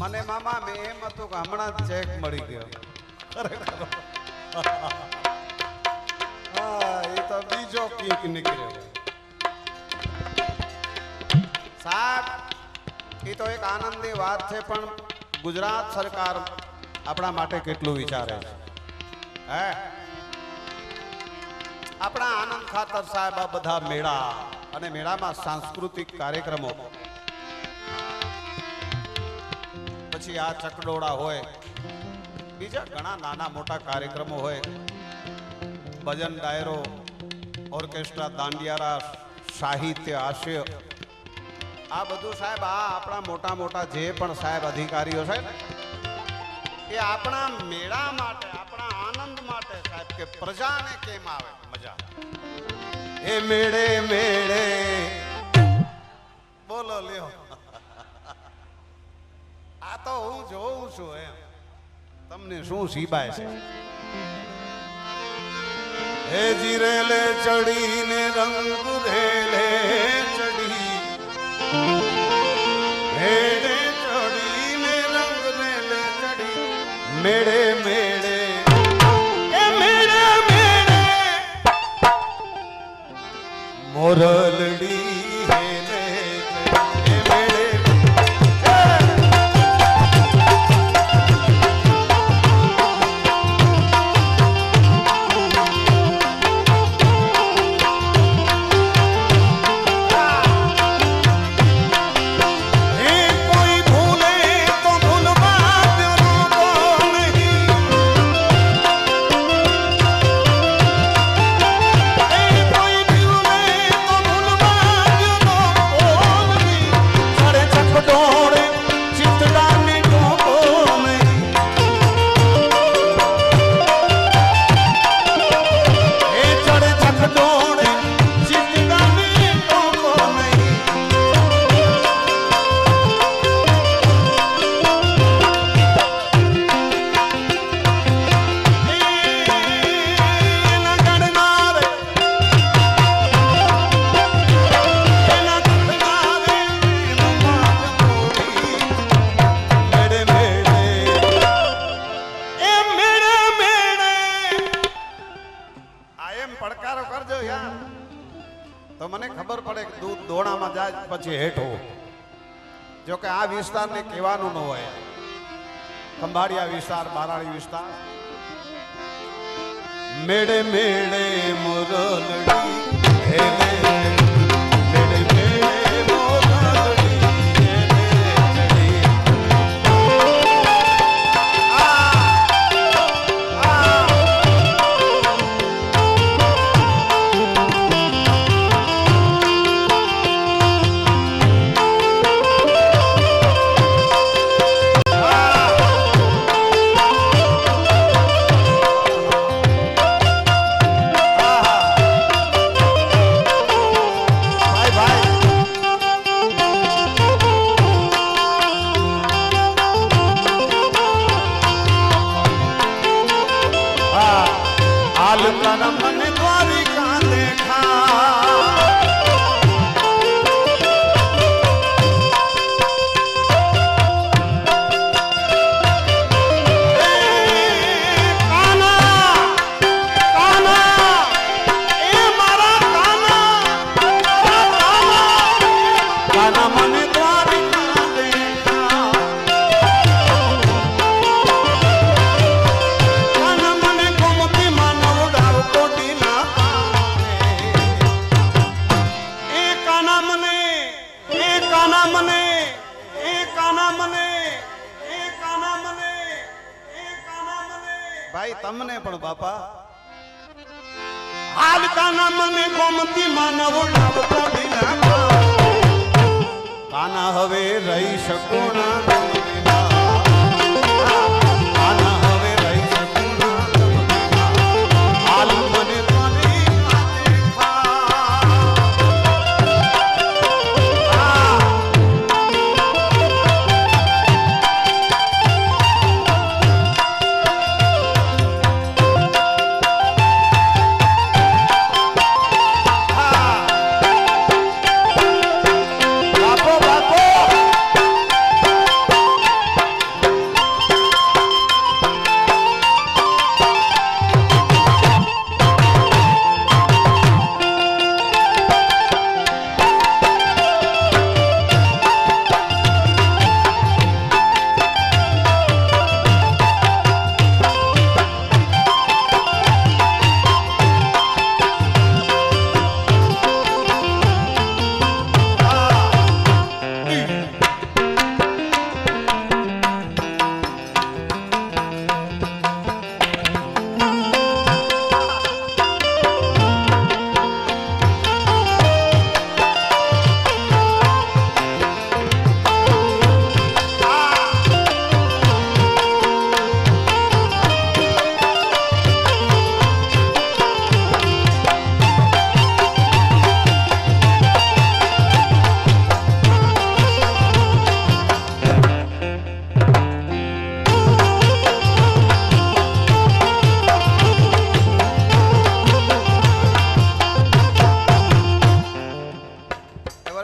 મને મામા, મેં એમ હતું કે હમણાં જ ચેક મળી ગયો. હા, એ તો બીજો કીક નીકળ્યો. સાહેબ, એ તો એક આનંદની વાત છે, પણ ગુજરાત સરકાર આપણા માટે કેટલું વિચારે છે? હે? આપણા આનંદ ખાતર સાહેબ, આ બધા મેળા અને મેળામાં સાંસ્કૃતિક કાર્યક્રમો પછી આ ચકડોળા હોય, બીજા ઘણા નાના મોટા કાર્યક્રમો હોય, ભજન ડાયરો, ઓર્કેસ્ટ્રા, દાંડિયારા, સાહિત્ય, હાસ્ય, આ બધું સાહેબ આ આપણા મોટા મોટા જે પણ સાહેબ અધિકારીઓ છે ને, એ આપણા મેળા માટે, આપણા આનંદ માટે સાહેબ કે પ્રજાને કેમ આવે મજા એ મેળે મેળે. બોલો, લ્યો. આ તો હું જોઉં છું એમ. તમને શું સીબાય છે? હે જીરેલે ચડીને રંગ રેલે ચડી. મેળે ચડીને રંગ રેલે ચડી. મેળે મેળે. મોરલડી યાર તો મને ખબર પડે કે દૂધ દોણામાં જાય પછી હેઠો. જો કે આ વિસ્તારને કહેવાનું ન હોય. ખંભાળિયા વિસ્તાર, બારાળી વિસ્તાર. મેડે મેડે મુરલડી હાલ કરમ તમને પણ બાપા. કાના મને ગોમતી માનવ કોટી કાના હવે રહી શકો ના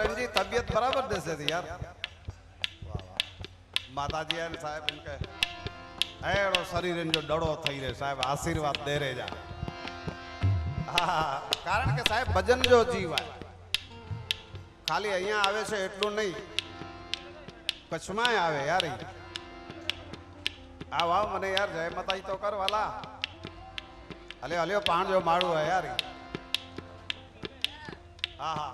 કરણજી તબિયત બરાબર દેશે યાર? માતાજી અને સાહેબ એમ કે એડો શરીર એનો ડડો થઈ રહે સાહેબ, આશીર્વાદ દે રે જા. કારણ કે સાહેબ ભજન જો જીવાય, ખાલી અહીંયા આવે છે એટલું નહીં. કચ્છમાં આવે યાર આ વાવ મને યાર જય માતાજી તો કર વાલા. હલ્યો હલ્યો પાણ જો માળું યાર હા હા.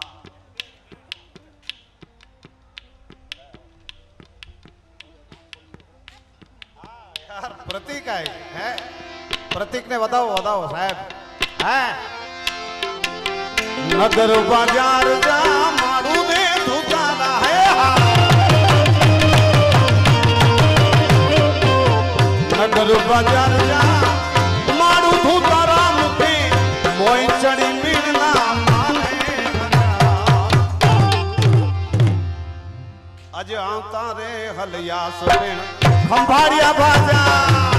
યાર પ્રતિક આય હે પ્રતિકને વધાવો વધાવો સાહેબ હે નગર બાજાર જા મારું ને ધુતારા હે હા નગર બાજાર જા મારું ધુતારા મુખે મોય ચડી મીણના માને આજે આવતા રે હલિયા સુરેણ ખંભાળિયા બાજા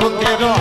ভোগের